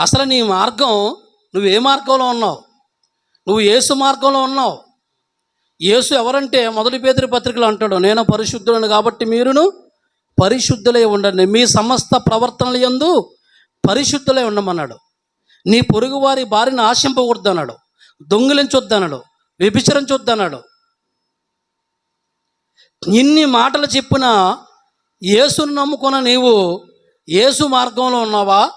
అసలు నీ మార్గం నువ్వు ఏ మార్గంలో ఉన్నావు? నువ్వు యేసు మార్గంలో ఉన్నావు. యేసు ఎవరంటే మొదటి పేదరి పత్రికలు అంటాడు నేను పరిశుద్ధులను కాబట్టి మీరును పరిశుద్ధులై ఉండండి. మీ సమస్త ప్రవర్తనల యందు పరిశుద్ధులై ఉండమన్నాడు. నీ పొరుగువారి బారిని ఆశింపకూడదన్నాడు. దొంగిలించొద్దన్నాడు. వ్యభిచరించొద్దన్నాడు. ఇన్ని మాటలు చెప్పిన యేసును నమ్ముకున్న నీవు యేసు మార్గంలో ఉన్నావా?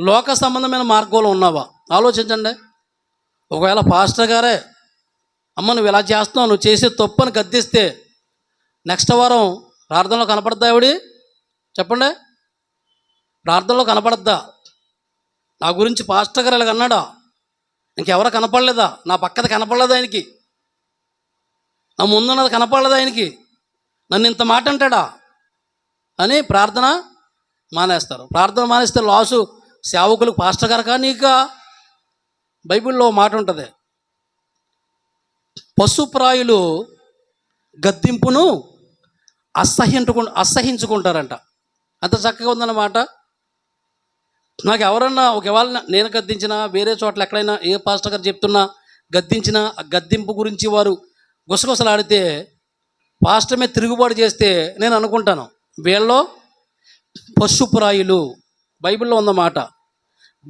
లోక సంబంధమైన మార్గంలో ఉన్నావా? ఆలోచించండి. ఒకవేళ పాస్టర్ గారే అమ్మ నువ్వు ఇలా చేస్తున్నావు నువ్వు చేసే తప్పని గద్దిస్తే నెక్స్ట్ వారం ప్రార్థనలో కనపడద్దా ఆవిడి చెప్పండి. ప్రార్థనలో కనపడద్దా? నా గురించి పాస్టర్ గారు ఇలాగ అన్నాడా? ఇంకెవరో కనపడలేదా? నా పక్కది కనపడలేదు ఆయనకి? నా ముందున్నది కనపడలేదు ఆయనకి? నన్ను ఇంత మాట అంటాడా? అని ప్రార్థన మానేస్తారు. ప్రార్థన మానేస్తే లాసు సేవకులకు పాస్టర్ గారు కానీ నీకా బైబిల్లో మాట ఉంటుంది. పశుప్రాయులు గద్దింపును అసహ్యించుకు అసహించుకుంటారంట. అంత చక్కగా ఉందన్నమాట. నాకు ఎవరన్నా ఒకవేళ నేను గద్దించినా వేరే చోట్ల ఎక్కడైనా ఏ పాస్టర్ గారు చెప్తున్నా గద్దించినా ఆ గద్దింపు గురించి వారు గుసగుసలాడితే పాస్టర్ మీద తిరుగుబాటు చేస్తే నేను అనుకుంటాను. వీళ్ళలో పశుపురాయులు బైబిల్లో ఉన్నమాట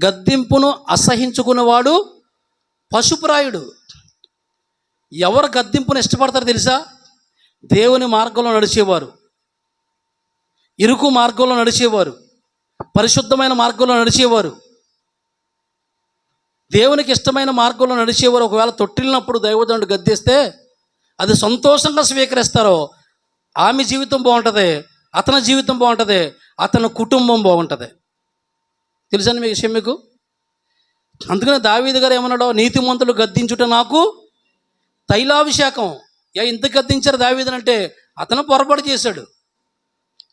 గద్దింపును అసహించుకునేవాడు పశుపురాయుడు. ఎవరు గద్దింపును ఇష్టపడతారో తెలుసా? దేవుని మార్గంలో నడిచేవారు. ఇరుకు మార్గంలో నడిచేవారు. పరిశుద్ధమైన మార్గంలో నడిచేవారు. దేవునికి ఇష్టమైన మార్గంలో నడిచేవారు. ఒకవేళ తొట్టిల్లినప్పుడు దైవదండు గద్దిస్తే అది సంతోషంగా స్వీకరిస్తారో. ఆమె జీవితం బాగుంటుంది అతని జీవితం బాగుంటుంది అతని కుటుంబం బాగుంటుంది. తెలుసండి మీ విషయం మీకు? అందుకనే దావీదు గారు ఏమన్నాడో నీతిమంతులు గద్దించుట నాకు తైలాభిషేకం. ఏ ఇంత గద్దించారు దావీదనంటే అతను పొరపాటు చేశాడు.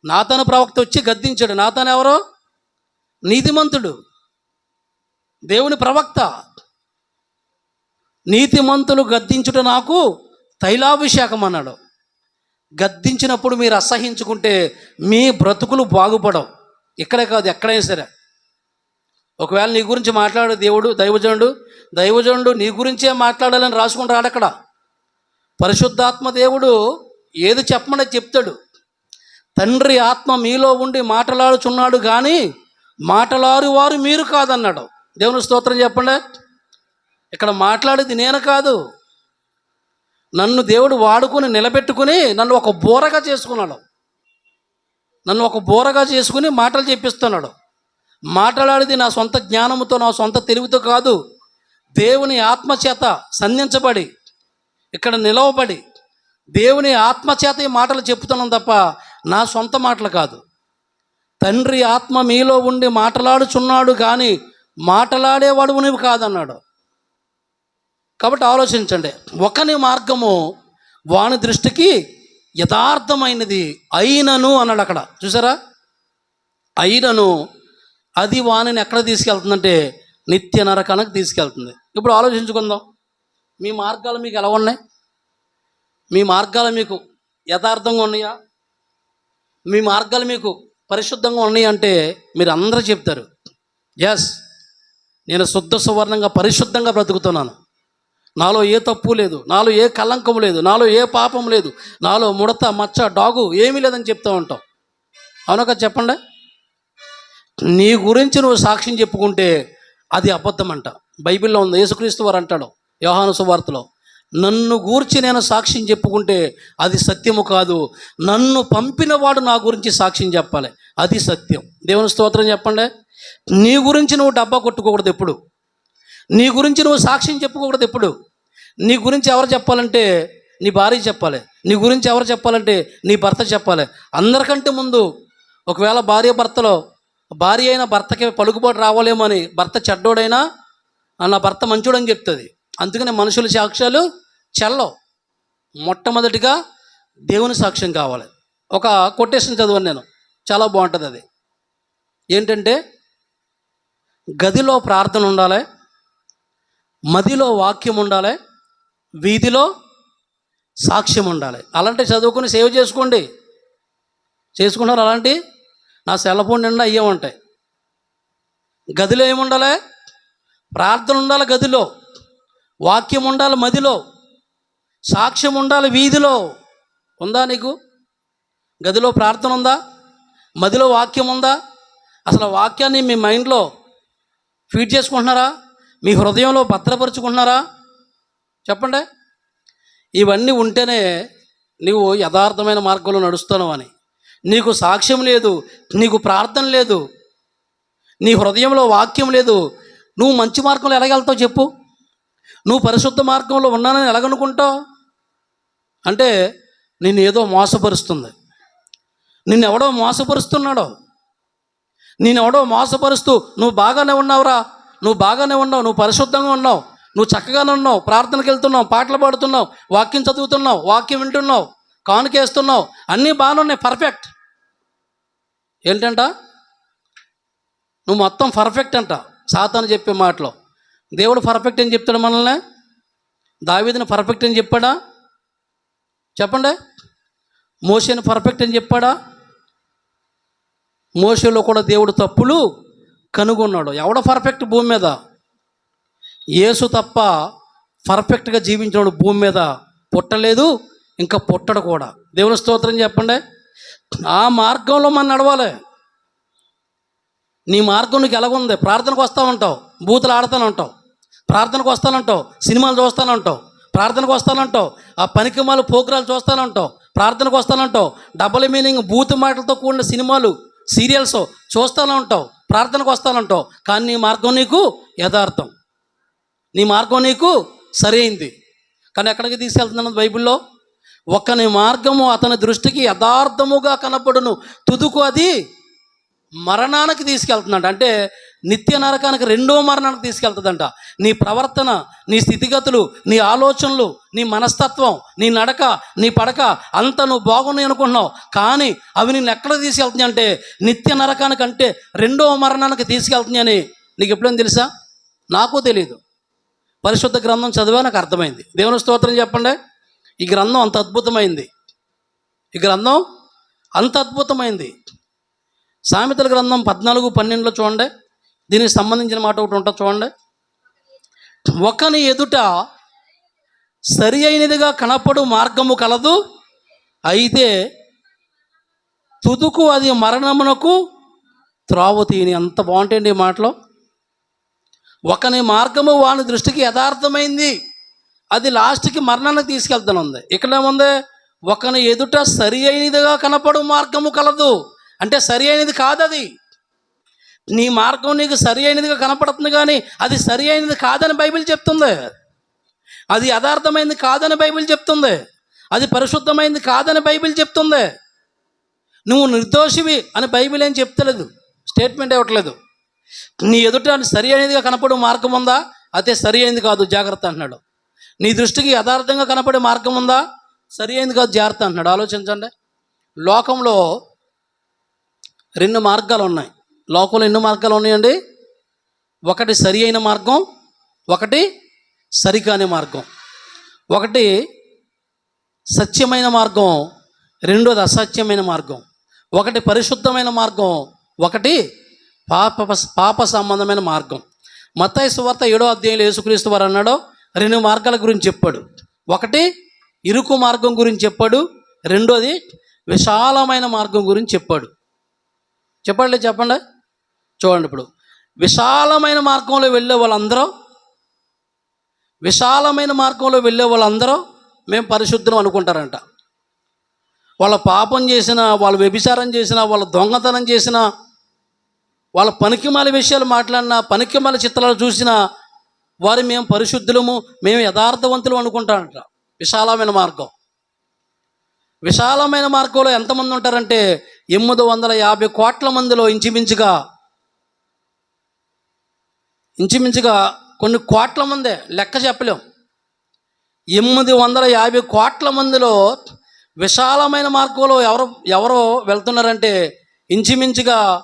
నాతన ప్రవక్త వచ్చి గద్దించాడు. నాతను ఎవరో? నీతిమంతుడు. దేవుని ప్రవక్త. నీతిమంతులు గద్దించుట నాకు తైలాభిషేకం అన్నాడు. గద్దించినప్పుడు మీరు అసహించుకుంటే మీ బ్రతుకులు బాగుపడవు. ఇక్కడే కాదు ఎక్కడైనా సరే. ఒకవేళ నీ గురించి మాట్లాడు దేవుడు దైవజనుడు దైవజనుడు నీ గురించే మాట్లాడాలని రాసుకుని రాడు అక్కడ. పరిశుద్ధాత్మ దేవుడు ఏది చెప్పమని చెప్తాడు? తండ్రి ఆత్మ మీలో ఉండి మాటలాడుచున్నాడు కానీ మాటలారు వారు మీరు కాదన్నాడు. దేవుని స్తోత్రం చెప్పండి. ఇక్కడ మాట్లాడేది నేను కాదు. నన్ను దేవుడు వాడుకొని నిలబెట్టుకుని నన్ను ఒక బోరగా చేసుకున్నాడు. నన్ను ఒక బోరగా చేసుకుని మాటలు చెప్పిస్తున్నాడు. మాట్లాడేది నా సొంత జ్ఞానముతో నా సొంత తెలివితో కాదు దేవుని ఆత్మచేత సంధించబడి ఇక్కడ నిలవబడి దేవుని ఆత్మచేత ఈ మాటలు చెప్తున్నాం తప్ప నా సొంత మాటలు కాదు. తండ్రి ఆత్మ మీలో ఉండి మాట్లాడుచున్నాడు కానీ మాట్లాడేవాడు నీవు కాదన్నాడు. కాబట్టి ఆలోచించండి ఒకని మార్గము వాని దృష్టికి యథార్థమైనది అయినను అన్నాడు అక్కడ. చూసారా? అయినను అది వాణిని ఎక్కడ తీసుకెళ్తుందంటే నిత్య నరకానికి తీసుకెళ్తుంది. ఇప్పుడు ఆలోచించుకుందాం. మీ మార్గాలు మీకు ఎలా ఉన్నాయి? మీ మార్గాలు మీకు యథార్థంగా ఉన్నాయా? మీ మార్గాలు మీకు పరిశుద్ధంగా ఉన్నాయి అంటే మీరు అందరూ చెప్తారు ఎస్ నేను శుద్ధ సువర్ణంగా పరిశుద్ధంగా బ్రతుకుతున్నాను. నాలో ఏ తప్పు లేదు నాలో ఏ కలంకం లేదు నాలో ఏ పాపం లేదు నాలో ముడత మచ్చ డాగు ఏమీ లేదని చెప్తూ ఉంటాం. అవునక చెప్పండి? నీ గురించి నువ్వు సాక్ష్యం చెప్పుకుంటే అది అబద్ధం అంట బైబిల్లో ఉంది యేసుక్రీస్తు వారు అంటాడు యోహాను సువార్తలో నన్ను గూర్చి నేను సాక్ష్యం చెప్పుకుంటే అది సత్యము కాదు. నన్ను పంపినవాడు నా గురించి సాక్ష్యం చెప్పాలి. అది సత్యం. దేవుని స్తోత్రం చెప్పండి. నీ గురించి నువ్వు డబ్బా కొట్టుకోకూడదు ఎప్పుడు. నీ గురించి నువ్వు సాక్ష్యం చెప్పుకోకూడదు ఎప్పుడు. నీ గురించి ఎవరు చెప్పాలంటే నీ భార్య చెప్పాలి. నీ గురించి ఎవరు చెప్పాలంటే నీ భర్త చెప్పాలి. అందరికంటే ముందు ఒకవేళ భార్య భర్తలో భార్య అయిన భర్తకి పలుకుబాటు రావలేమని భర్త చెడ్డోడైనా నా భర్త మంచోడని చెప్తుంది. అందుకని మనుషుల సాక్ష్యాలు చెల్లవు. మొట్టమొదటిగా దేవుని సాక్ష్యం కావాలి. ఒక కొటేషన్ చదివాను నేను. చాలా బాగుంటుంది అది. ఏంటంటే గదిలో ప్రార్థన ఉండాలి మదిలో వాక్యం ఉండాలి వీధిలో సాక్ష్యం ఉండాలి. అలాంటి చదువుకుని సేవ్ చేసుకోండి. చేసుకున్నారు అలాంటి నా సెల్ ఫోన్ నిండా అయ్యే ఉంటాయి. గదిలో ఏముండాలి ప్రార్థన ఉండాలి గదిలో. వాక్యం ఉండాలి మదిలో. సాక్ష్యం ఉండాలి వీధిలో. ఉందా నీకు? గదిలో ప్రార్థన ఉందా? మదిలో వాక్యం ఉందా? అసలు వాక్యాన్ని మీ మైండ్లో ఫీడ్ చేసుకుంటున్నారా? మీ హృదయంలో భద్రపరుచుకుంటున్నారా? చెప్పండి. ఇవన్నీ ఉంటేనే నీవు యథార్థమైన మార్గంలో నడుస్తున్నావు అని. నీకు సాక్ష్యం లేదు నీకు ప్రార్థన లేదు నీ హృదయంలో వాక్యం లేదు. నువ్వు మంచి మార్గంలో ఎలాగెళ్తావు చెప్పు? నువ్వు పరిశుద్ధ మార్గంలో ఉన్నానని ఎలాగనుకుంటావు అంటే నిన్ను ఏదో మోసపరుస్తుంది. నిన్నెవడో మోసపరుస్తున్నాడో. నేనెవడో మోసపరుస్తూ నువ్వు బాగానే ఉన్నావురా నువ్వు బాగానే ఉన్నావు నువ్వు పరిశుద్ధంగా ఉన్నావు నువ్వు చక్కగానే ఉన్నావు ప్రార్థనకి వెళ్తున్నావు పాటలు పాడుతున్నావు వాక్యం చదువుతున్నావు వాక్యం వింటున్నావు కానుకేస్తున్నావు అన్నీ బాగానే ఉన్నాయి పర్ఫెక్ట్ ఏంటంట? నువ్వు మొత్తం పర్ఫెక్ట్ అంట సాతాను చెప్పే మాటలో. దేవుడు పర్ఫెక్ట్ అని చెప్తాడు మనల్ని? దావీదిని పర్ఫెక్ట్ అని చెప్పాడా? చెప్పండి. మోసేని పర్ఫెక్ట్ అని చెప్పాడా? మోసలో కూడా దేవుడు తప్పులు కనుగొన్నాడు. ఎవడ పర్ఫెక్ట్ భూమి మీద? యేసు తప్ప పర్ఫెక్ట్గా జీవించినాడు భూమి మీద పుట్టలేదు ఇంకా పుట్టడు కూడా. దేవుని స్తోత్రం చెప్పండి. ఆ మార్గంలో మనం నడవాలి. నీ మార్గం నీకు ఎలాగుంది ప్రార్థనకు వస్తానంటావు బూతులు ఆడతానంటావు ప్రార్థనకు వస్తానంటావు సినిమాలు చూస్తానంటావు ప్రార్థనకు వస్తానంటావు ఆ పనికిమాలు పోగ్రాలు చూస్తానంటావు ప్రార్థనకు వస్తానంటావు డబుల్ మీనింగ్ బూత్ మాటలతో కూడిన సినిమాలు సీరియల్స్ చూస్తానే ఉంటావు ప్రార్థనకు వస్తానంటావు కానీ నీ మార్గం నీకు యథార్థం. నీ మార్గం నీకు సరైంది కానీ ఎక్కడికి తీసుకెళ్తున్నాను బైబిల్లో? ఒక్కని మార్గము అతని దృష్టికి యథార్థముగా కనపడును తుదుకు అది మరణానికి తీసుకెళ్తుందంట. అంటే నిత్య నరకానికి రెండో మరణానికి తీసుకెళ్తుందంట. నీ ప్రవర్తన నీ స్థితిగతులు నీ ఆలోచనలు నీ మనస్తత్వం నీ నడక నీ పడక అంత నువ్వు బాగున్నాయి అనుకుంటున్నావు. కానీ అవి నేను ఎక్కడ తీసుకెళ్తున్నాయి అంటే నిత్య నరకానికి అంటే రెండో మరణానికి తీసుకెళ్తున్నాయని అని నీకు ఎప్పుడైనా తెలుసా? నాకు తెలియదు పరిశుద్ధ గ్రంథం చదివా నాకు అర్థమైంది. దేవుని స్తోత్రం చెప్పండి. ఈ గ్రంథం అంత అద్భుతమైంది. ఈ గ్రంథం అంత అద్భుతమైంది. సామెతల గ్రంథం పద్నాలుగు పన్నెండులో చూడండి. దీనికి సంబంధించిన మాట ఒకటి ఉంటుంది చూడండి. ఒకని ఎదుట సరి అయినదిగా కనపడు మార్గము కలదు. అయితే తుదుకు అది మరణమునకు త్రావు తీని అంత బాగుంటాయండి ఈ మాటలో. ఒకని మార్గము వాని దృష్టికి యథార్థమైంది. అది లాస్ట్కి మరణానికి తీసుకెళ్తాను ఉంది ఇక్కడ ఏముంది ఒకని ఎదుట సరి అయినదిగా కనపడు మార్గము కలదు. అంటే సరి అయినది కాదు అది నీ మార్గం నీకు సరి అయినదిగా కనపడుతుంది కానీ అది సరి అయినది కాదని బైబిల్ చెప్తుంది. అది యథార్థమైంది కాదని బైబిల్ చెప్తుంది. అది పరిశుద్ధమైంది కాదని బైబిల్ చెప్తుంది. నువ్వు నిర్దోషివి అని బైబిల్ ఏం చెప్తలేదు. స్టేట్మెంట్ ఇవ్వట్లేదు. నీ ఎదుట సరి అయినదిగా కనపడు మార్గం ఉందా? అదే సరి అయింది కాదు. జాగ్రత్త అంటున్నాడు. నీ దృష్టికి యథార్థంగా కనపడే మార్గం ఉందా? సరి అయింది కాదు జాగ్రత్త అంటున్నాడు. ఆలోచించండి. లోకంలో రెండు మార్గాలు ఉన్నాయి. లోకంలో ఎన్ని మార్గాలు ఉన్నాయండి? ఒకటి సరి అయిన మార్గం ఒకటి సరికాని మార్గం. ఒకటి సత్యమైన మార్గం రెండోది అసత్యమైన మార్గం. ఒకటి పరిశుద్ధమైన మార్గం ఒకటి పాప పాప సంబంధమైన మార్గం. మత్తాయి సువార్త ఏడో అధ్యాయంలో యేసుక్రీస్తు వారు అన్నాడు రెండు మార్గాల గురించి చెప్పాడు. ఒకటి ఇరుకు మార్గం గురించి చెప్పాడు. రెండోది విశాలమైన మార్గం గురించి చెప్పాడు. చెప్పండి చెప్పండి. చూడండి ఇప్పుడు. విశాలమైన మార్గంలో వెళ్ళే వాళ్ళందరూ విశాలమైన మార్గంలో వెళ్ళే వాళ్ళందరూ మేము పరిశుద్ధం అనుకుంటారంట. వాళ్ళ పాపం చేసిన వాళ్ళు వ్యభిచారం చేసిన వాళ్ళ దొంగతనం చేసిన వాళ్ళ పనికిమాల విషయాలు మాట్లాడిన పనికిమాల చిత్రాలు చూసినా వారు మేము పరిశుద్ధులము మేము యథార్థవంతులు అనుకుంటారంట. విశాలమైన మార్గం. విశాలమైన మార్గంలో ఎంతమంది ఉంటారంటే ఎనిమిది వందల యాభై కోట్ల మందిలో ఇంచుమించుగా ఇంచుమించుగా కొన్ని కోట్ల మందే లెక్క చెప్పలేం. ఎనిమిది వందల యాభై కోట్ల మందిలో విశాలమైన మార్గంలో ఎవరు ఎవరు వెళ్తున్నారంటే ఇంచుమించుగా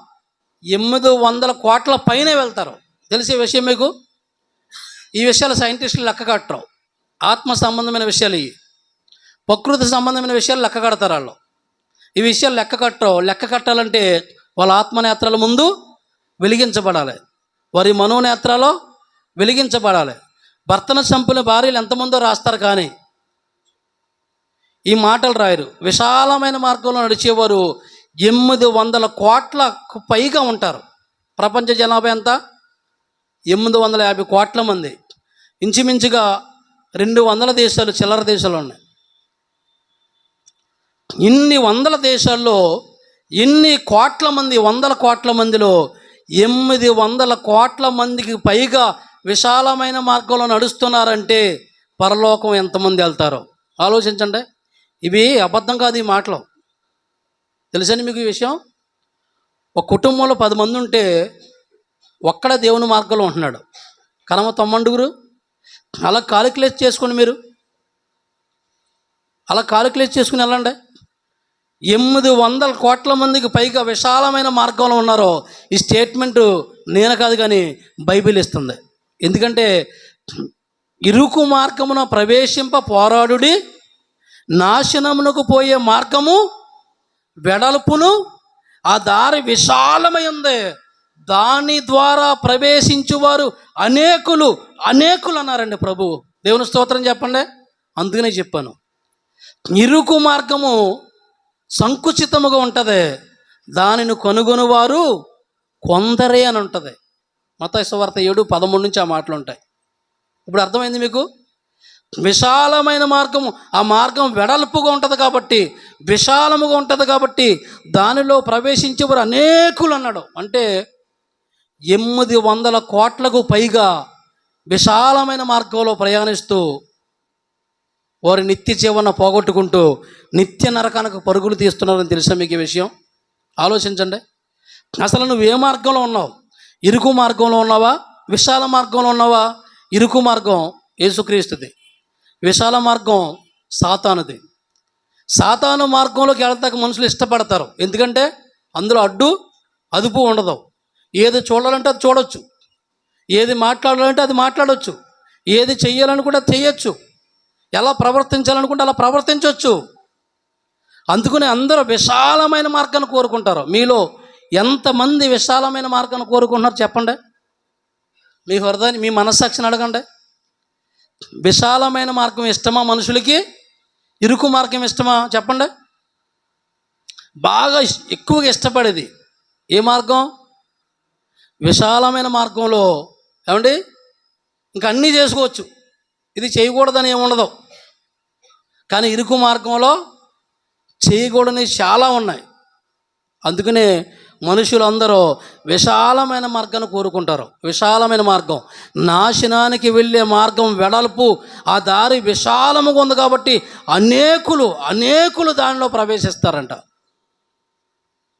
ఎనిమిది వందల కోట్ల పైనే వెళ్తారు. తెలిసే విషయం మీకు? ఈ విషయాలు సైంటిస్టులు లెక్క కట్టరు. ఆత్మ సంబంధమైన విషయాలు ఇవి ప్రకృతి సంబంధమైన విషయాలు లెక్క కడతారు వాళ్ళు. ఈ విషయాలు లెక్క కట్టరు. లెక్క కట్టాలంటే వాళ్ళ ఆత్మనేత్రాల ముందు వెలిగించబడాలి. వారి మనోనేత్రాలు వెలిగించబడాలి. భర్తన చంపిన భార్యలు ఎంతమందో రాస్తారు కానీ ఈ మాటలు రాయరు. విశాలమైన మార్గంలో నడిచేవారు ఎనిమిది వందల కోట్లకు పైగా ఉంటారు. ప్రపంచ జనాభా ఎంత? ఎనిమిది వందల యాభై కోట్ల మంది. ఇంచుమించుగా రెండు వందల దేశాలు చిల్లర దేశాలు ఉన్నాయి. ఇన్ని వందల దేశాల్లో ఇన్ని కోట్ల మంది వందల కోట్ల మందిలో ఎనిమిది వందల కోట్ల మందికి పైగా విశాలమైన మార్గంలో నడుస్తున్నారంటే పరలోకం ఎంతమంది వెళ్తారో. ఆలోచించండి. ఇవి అబద్ధం కాదు ఈ మాటలు. తెలుసండి మీకు ఈ విషయం? ఒక కుటుంబంలో పది మంది ఉంటే ఒక్కడ దేవుని మార్గంలో ఉంటున్నాడు. కనమ తొమ్మండుగురు అలా కాలిక్యులేట్ చేసుకోండి మీరు అలా కాలిక్యులేట్ చేసుకుని వెళ్ళండి. ఎనిమిది వందల కోట్ల మందికి పైగా విశాలమైన మార్గంలో ఉన్నారో ఈ స్టేట్మెంట్ నేను కాదు కానీ బైబిల్ ఇస్తుంది. ఎందుకంటే ఇరుకు మార్గమున ప్రవేశింప పోరాడుడి నాశనమునకు పోయే మార్గము వెడల్పును ఆ దారి విశాలమై ఉంది. దాని ద్వారా ప్రవేశించువారు అనేకులు అనేకులు అన్నారండి ప్రభు. దేవుని స్తోత్రం చెప్పండి? అందుకనే చెప్పాను. ఇరుకు మార్గము సంకుచితముగా ఉంటుంది. దానిని కనుగొనువారు కొందరే అని ఉంటుంది. మతవార్త ఏడు పదమూడు నుంచి ఆ మాటలు ఉంటాయి. ఇప్పుడు అర్థమైంది మీకు? విశాలమైన మార్గము ఆ మార్గం వెడల్పుగా ఉంటుంది కాబట్టి విశాలముగా ఉంటుంది కాబట్టి దానిలో ప్రవేశించేవారు అనేకులు అన్నాడు అంటే ఎనిమిది వందల కోట్లకు పైగా విశాలమైన మార్గంలో ప్రయాణిస్తూ వారి నిత్య జీవన పోగొట్టుకుంటూ నిత్య నరకానికి పరుగులు తీస్తున్నారని తెలుసా మీకు ఈ విషయం? ఆలోచించండి. అసలు నువ్వు ఏ మార్గంలో ఉన్నావు? ఇరుకు మార్గంలో ఉన్నావా? విశాల మార్గంలో ఉన్నావా? ఇరుకు మార్గం యేసుక్రీస్తుది. విశాల మార్గం సాతానుది. సాతాను మార్గంలోకి వెళ్తాక మనుషులు ఇష్టపడతారు. ఎందుకంటే అందులో అడ్డు అదుపు ఉండదు. ఏది చూడాలంటే అది చూడొచ్చు. ఏది మాట్లాడాలంటే అది మాట్లాడవచ్చు ఏది చెయ్యాలనుకుంటే అది చెయ్యొచ్చు. ఎలా ప్రవర్తించాలనుకుంటే అలా ప్రవర్తించవచ్చు అందుకని అందరూ విశాలమైన మార్గాన్ని కోరుకుంటారు. మీలో ఎంతమంది విశాలమైన మార్గాన్ని కోరుకుంటున్నారు చెప్పండి. మీ హృదయాన్ని మీ మనస్సాక్షిని అడగండి. విశాలమైన మార్గం ఇష్టమా మనుషులకి? ఇరుకు మార్గం ఇష్టమా చెప్పండి. బాగా ఇష్- ఎక్కువగా ఇష్టపడేది ఏ మార్గం? విశాలమైన మార్గంలో ఏమండి? ఇంకా అన్నీ చేసుకోవచ్చు. ఇది చేయకూడదని ఏముండదు కానీ ఇరుకు మార్గంలో చేయకూడని చాలా ఉన్నాయి. అందుకనే మనుషులందరూ విశాలమైన మార్గాన్ని కోరుకుంటారు. విశాలమైన మార్గం. నాశనానికి వెళ్ళే మార్గం వెడల్పు ఆ దారి విశాలముగా ఉంది కాబట్టి అనేకులు అనేకులు దానిలో ప్రవేశిస్తారంట.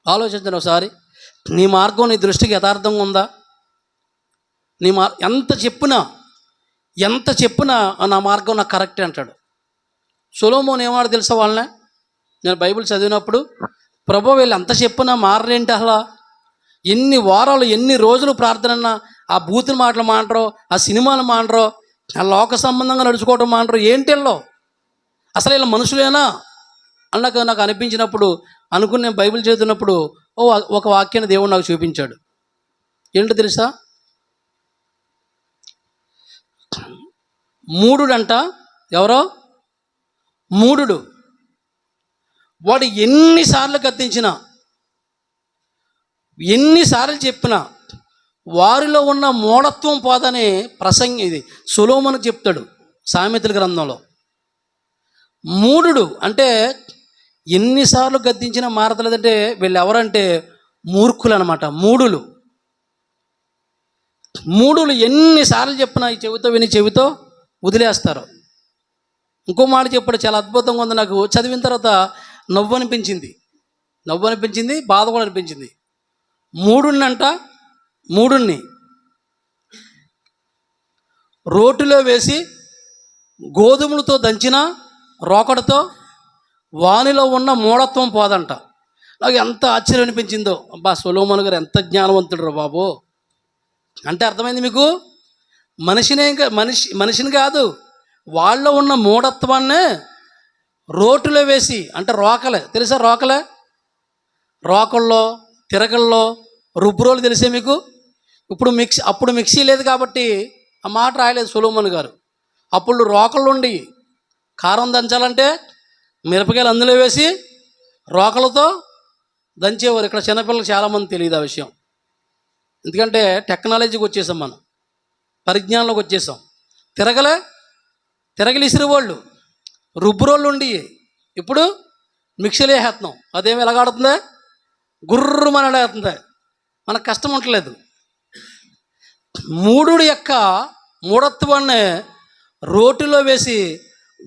ఆలోచించండి ఒకసారి. నీ మార్గం నీ దృష్టికి యథార్థంగా ఉందా? నీ మార్ ఎంత చెప్పినా ఎంత చెప్పినా నా మార్గం నాకు కరెక్టే అంటాడు. సొలోమోన్ ఏమాడు తెలుసా వాళ్ళనే? నేను బైబిల్ చదివినప్పుడు ప్రభు వీళ్ళు ఎంత చెప్పినా మారేంటి అలా? ఎన్ని వారాలు ఎన్ని రోజులు ప్రార్థన ఆ బూతుల మాటలు మాండరో ఆ సినిమాలు మాండరో ఆ లోక సంబంధంగా నడుచుకోవడం మాండరు ఏంటి వీళ్ళు? అసలు వీళ్ళ మనుషులేనా? అన్నాక నాకు అనిపించినప్పుడు అనుకుని నేను బైబిల్ చదువుతున్నప్పుడు ఓ ఒక వాక్యాన్ని దేవుడు నాకు చూపించాడు. ఏంటో తెలుసా? మూడుడంట. ఎవరో? మూడుడు. వాడు ఎన్నిసార్లు గద్దించినా ఎన్నిసార్లు చెప్పినా వారిలో ఉన్న మూఢత్వం పోదనే ప్రసంగి ఇది సులోమను చెప్తాడు సామెతల గ్రంథంలో. మూఢుడు అంటే ఎన్నిసార్లు గద్దించినా మారతలేదంటే వీళ్ళు ఎవరంటే మూర్ఖులు అనమాట మూడులు. మూడులు ఎన్నిసార్లు చెప్పినా ఈ చెవితో విని చెవితో వదిలేస్తారు. ఇంకో మాట చెప్పాడు చాలా అద్భుతంగా ఉంది నాకు చదివిన తర్వాత నవ్వు అనిపించింది నవ్వు అనిపించింది బాధ కూడా అనిపించింది మూడున్నంట మూడుని రోటిలో వేసి గోధుమలతో దంచిన రోకడతో వానిలో ఉన్న మూఢత్వం పోదంట. నాకు ఎంత ఆశ్చర్యం అనిపించిందో. అబ్బా సొలోమన్ గారు ఎంత జ్ఞానవంతుడు రా బాబు. అంటే అర్థమైంది మీకు? మనిషినే ఇంకా మనిషి మనిషిని కాదు. వాళ్ళలో ఉన్న మూఢత్వాన్నే రోటులో వేసి అంటే రోకలే. తెలుసా రోకలే? రోకల్లో తిరగల్లో రుబ్బురోలు తెలిసే మీకు? ఇప్పుడు మిక్సీ అప్పుడు మిక్సీ లేదు కాబట్టి ఆ మాట రాయలేదు సులోమన్ గారు. అప్పుడు రోకళ్ళు ఉండి కారం దంచాలంటే మిరపకాయలు అందులో వేసి రోకలతో దంచేవారు. ఇక్కడ చిన్నపిల్లలకు చాలామంది తెలియదు ఆ విషయం. ఎందుకంటే టెక్నాలజీకి వచ్చేసాం మనం. పరిజ్ఞానంలోకి వచ్చేసాం. తిరగలే తిరగలి వాళ్ళు. రుబ్బురోళ్ళు ఉండి ఇప్పుడు మిక్సీలు వేసేస్తున్నాం అదేమి ఎలాగాడుతుందా? గుర్రు మన మనకు కష్టం ఉండలేదు మూడుడి యొక్క మూఢత్వాన్ని రోటిలో వేసి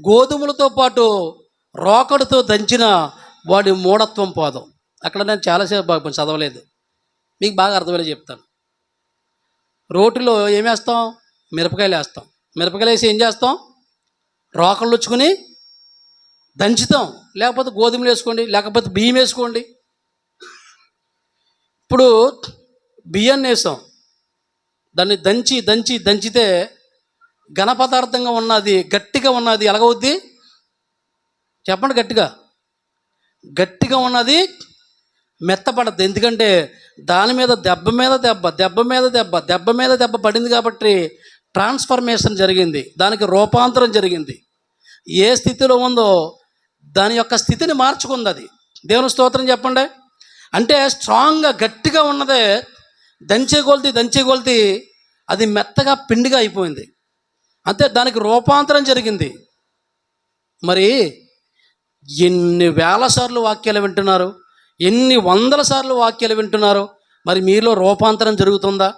గోధుమలతో పాటు రోకడితో దంచిన వాడి మూఢత్వం పోదాం. అక్కడ నేను చాలాసేపు బాగా చదవలేదు. మీకు బాగా అర్థమయ్యే చెప్తాను. రోటిలో ఏం వేస్తాం? మిరపకాయలు వేస్తాం. మిరపకాయలు వేసి ఏం చేస్తాం? రోకళ్ళు వచ్చుకుని దంచుతాం. లేకపోతే గోధుమలు వేసుకోండి లేకపోతే బియ్యం వేసుకోండి. ఇప్పుడు బియ్యాన్ని వేసాం దాన్ని దంచి దంచి దంచితే ఘన పదార్థంగా ఉన్నది గట్టిగా ఉన్నది ఎలాగవుద్ది? చెప్పండి గట్టిగా. గట్టిగా ఉన్నది మెత్తపడద్దు. ఎందుకంటే దాని మీద దెబ్బ మీద దెబ్బ దెబ్బ మీద దెబ్బ దెబ్బ మీద దెబ్బ పడింది కాబట్టి ట్రాన్స్ఫర్మేషన్ జరిగింది. దానికి రూపాంతరం జరిగింది. ఏ స్థితిలో ఉందో దాని యొక్క స్థితిని మార్చుకుంది అది. దేవుని స్తోత్రం చెప్పండి. అంటే స్ట్రాంగ్గా గట్టిగా ఉన్నదే దంచే కొలిది దంచే కొలిది అది మెత్తగా పిండిగా అయిపోయింది. అంతే దానికి రూపాంతరం జరిగింది. మరి ఎన్ని వేల సార్లు వాక్యాలు వింటున్నారు? ఎన్ని వందల సార్లు వాక్యాలు వింటున్నారు? మరి మీలో రూపాంతరం జరుగుతుందా?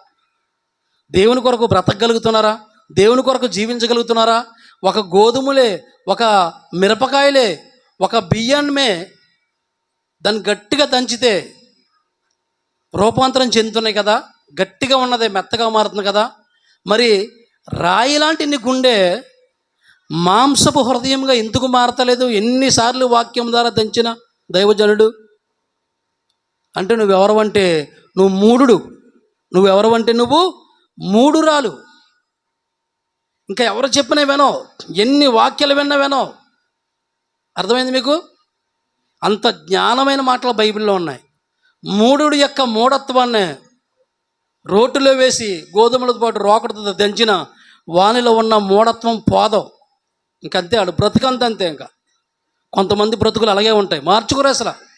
దేవుని కొరకు బ్రతకగలుగుతున్నారా? దేవుని కొరకు జీవించగలుగుతున్నారా? ఒక గోధుమలే ఒక మిరపకాయలే ఒక బియ్యాన్మే దాన్ని గట్టిగా దంచితే రూపాంతరం చెందుతున్నాయి కదా? గట్టిగా ఉన్నదే మెత్తగా మారుతుంది కదా? మరి రాయి లాంటి నీ గుండె మాంసపు హృదయంగా ఎందుకు మారతలేదు? ఎన్నిసార్లు వాక్యం ద్వారా దంచిన దైవజనుడు? అంటే నువ్వెవరవంటే నువ్వు మూడు నువ్వెవరు అంటే నువ్వు మూడు రాలు ఇంకా ఎవరు చెప్పినా వినో ఎన్ని వాక్యాలు విన్నా వినో అర్థమైంది మీకు? అంత జ్ఞానమైన మాటలు బైబిల్లో ఉన్నాయి. మూడుడి యొక్క మూఢత్వాన్ని రోడ్డులో వేసి గోధుమలతో పాటు రోకటితో దంచిన వానిలో ఉన్న మూఢత్వం పోదం. ఇంకంతే ఆడు బ్రతుకంత అంతే ఇంకా. కొంతమంది బ్రతుకులు అలాగే ఉంటాయి. మార్చుకోరు అసలు.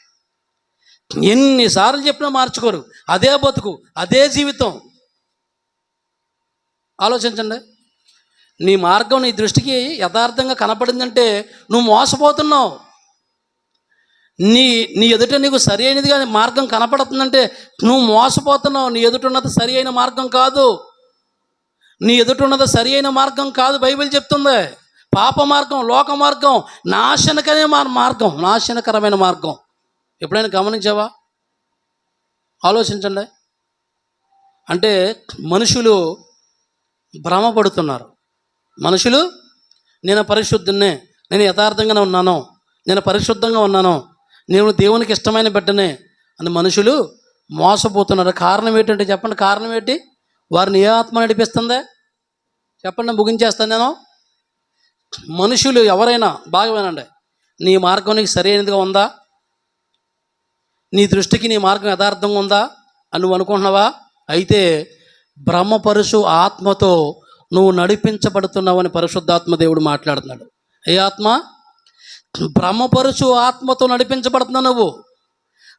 ఎన్నిసార్లు చెప్పినా మార్చుకోరు. అదే బతుకు అదే జీవితం. ఆలోచించండి. నీ మార్గం నీ దృష్టికి యథార్థంగా కనపడిందంటే నువ్వు మోసపోతున్నావు. నీ నీ ఎదుట నీకు సరి అయినదిగా మార్గం కనపడుతుందంటే నువ్వు మోసపోతున్నావు. నీ ఎదుట ఉన్నది సరి అయిన మార్గం కాదు. నీ ఎదుట ఉన్నది సరి అయిన మార్గం కాదు బైబిల్ చెప్తుంది. పాప మార్గం లోక మార్గం నాశనకనే మార్గం నాశనకరమైన మార్గం. ఎప్పుడైనా గమనించావా? ఆలోచించండి. అంటే మనుషులు భ్రమపడుతున్నారు. మనుషులు నేను పరిశుద్ధున్నే నేను యథార్థంగానే ఉన్నాను నేను పరిశుద్ధంగా ఉన్నాను నేను దేవునికి ఇష్టమైన బిడ్డనే అని మనుషులు మోసపోతున్నారు. కారణం ఏంటంటే చెప్పండి కారణం ఏంటి? వారిని ఏ ఆత్మ నడిపిస్తుందే? చెప్పండి ముగించేస్తాను నేను. మనుషులు ఎవరైనా బాగా వినండి. నీ మార్గం నీకు సరైనదిగా ఉందా? నీ దృష్టికి నీ మార్గం యథార్థంగా ఉందా? అని నువ్వు అనుకుంటున్నావా? అయితే బ్రహ్మపరుషు ఆత్మతో నువ్వు నడిపించబడుతున్నావని పరిశుద్ధాత్మ దేవుడు మాట్లాడుతున్నాడు. ఏ ఆత్మ? బ్రహ్మపరుచు ఆత్మతో నడిపించబడుతున్నావు నువ్వు.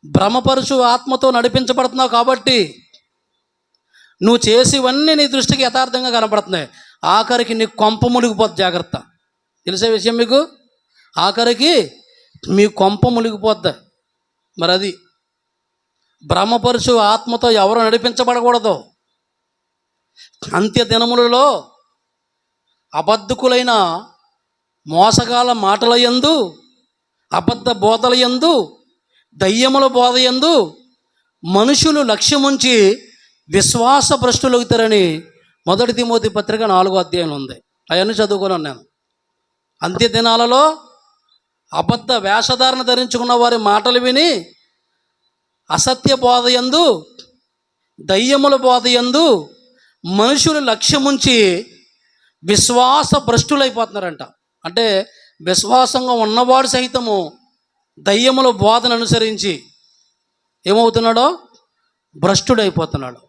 బ్రహ్మపరుచు ఆత్మతో నడిపించబడుతున్నావు కాబట్టి నువ్వు చేసేవన్నీ నీ దృష్టికి యథార్థంగా కనపడుతున్నాయి. ఆఖరికి నీ కొంప మునిగిపోద్ది జాగ్రత్త. తెలిసే విషయం మీకు? ఆఖరికి మీ కొంప మునిగిపోద్ది. మరి అది బ్రహ్మపరుచు ఆత్మతో ఎవరు నడిపించబడకూడదు. అంత్య దినములలో అబద్ధకులైన మోసగాల మాటల యందు అబద్ధ బోధల ఎందు దయ్యముల బోధ యందు మనుషులు లక్ష్యముంచి విశ్వాస భ్రష్టులవుతారని మొదటి తిమోతి పత్రిక నాలుగో అధ్యాయంలో ఉంది. అవన్నీ చదువుకున్నాను నేను అంత్య దినాలలో అబద్ధ వేషధారణ ధరించుకున్న వారి మాటలు విని అసత్య బోధ యందు దయ్యముల బోధ యందు మనుషులు లక్ష్యముంచి విశ్వాస భ్రష్టులైపోతున్నారంట. అంటే విశ్వాసంగా ఉన్నవాడు సహితము దయ్యముల బోధన అనుసరించి ఏమవుతున్నాడో? భ్రష్టుడైపోతున్నాడు.